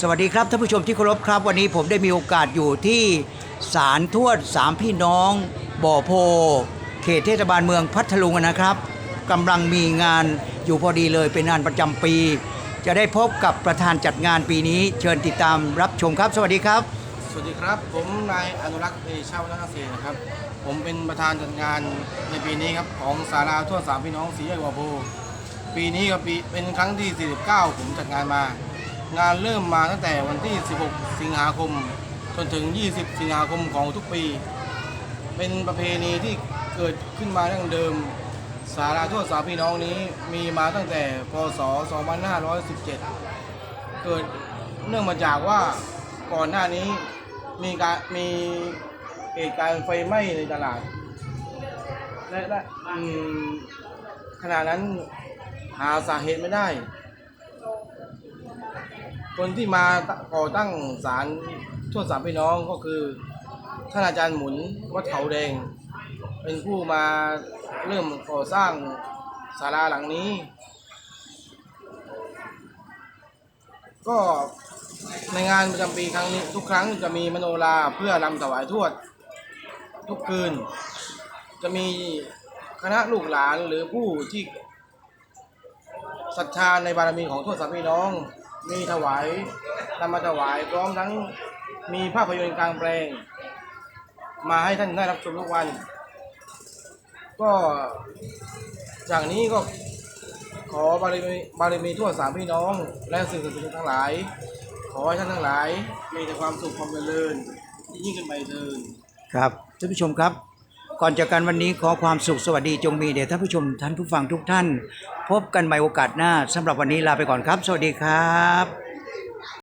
สวัสดีครับท่านผู้ชมที่เคารพครับ วันนี้ผมได้มีโอกาสอยู่ที่ศาลทวดสามพี่น้อง บ่อโพ เขตเทศบาลเมืองพัทลุงนะครับกำลังมีงานอยู่พอดีเลยเป็นงานประจำปี จะได้พบกับประธานจัดงานปีนี้ เชิญติดตามรับชมครับ สวัสดีครับ สวัสดีครับ ผมนายอนุรักษ์เตชาวัฒนเกษตรนะครับ ผมเป็นประธานจัดงานในปีนี้ครับของสาราทั่วสามพี่น้องสีแยกวัวโพปีนี้ครับปีเป็นครั้งที่ 49 ผมจัดงานมา งานเริ่มมาตั้งแต่วันที่ 16 สิงหาคม จนถึง 20 สิงหาคมของทุกปี เป็นประเพณีที่เกิดขึ้นมาดั้งเดิม สาราทั่วสาพี่น้องนี้มีมาตั้งแต่พศ 2517 เกิดเนื่องมาจากว่าก่อนหน้านี้มีการมีเหตุการณ์ไฟไหม้ในตลาด และและขณะนั้นหาสาเหตุไม่ได้ คนที่มาก่อตั้งศาลทั่วสามพี่น้องก็คือท่านอาจารย์หมุนวัดเขาแดง เป็นผู้มาเริ่มก่อสร้างศาลาหลังนี้ ก็ในงานประจำปีครั้งนี้ทุกครั้งจะมีมโนราเพื่อรำถวายทวด ทุกคืน จะมีคณะลูกหลานหรือผู้ที่ศรัทธาในบารมีของทวดสามพี่น้อง มีถวายนำมาถวายพร้อมทั้งมีภาพยนตร์กลางแปลง มาให้ท่านได้รับชมทุกวัน ก็จากนี้ก็ขอบารมีบารมีทั่วสามพี่น้อง และสื่อสังคมทั้งหลาย ขอให้ท่านทั้งหลายมีแต่ความสุขความเจริญยิ่งขึ้นไปเถิดครับท่านผู้ชมครับ ก่อนจากกันวันนี้ขอความสุขสวัสดีจงมีเด่ท่านผู้ชมท่านผู้ฟังทุกท่าน พบกันใหม่โอกาสหน้าสำหรับวันนี้ลาไปก่อนครับ สวัสดีครับ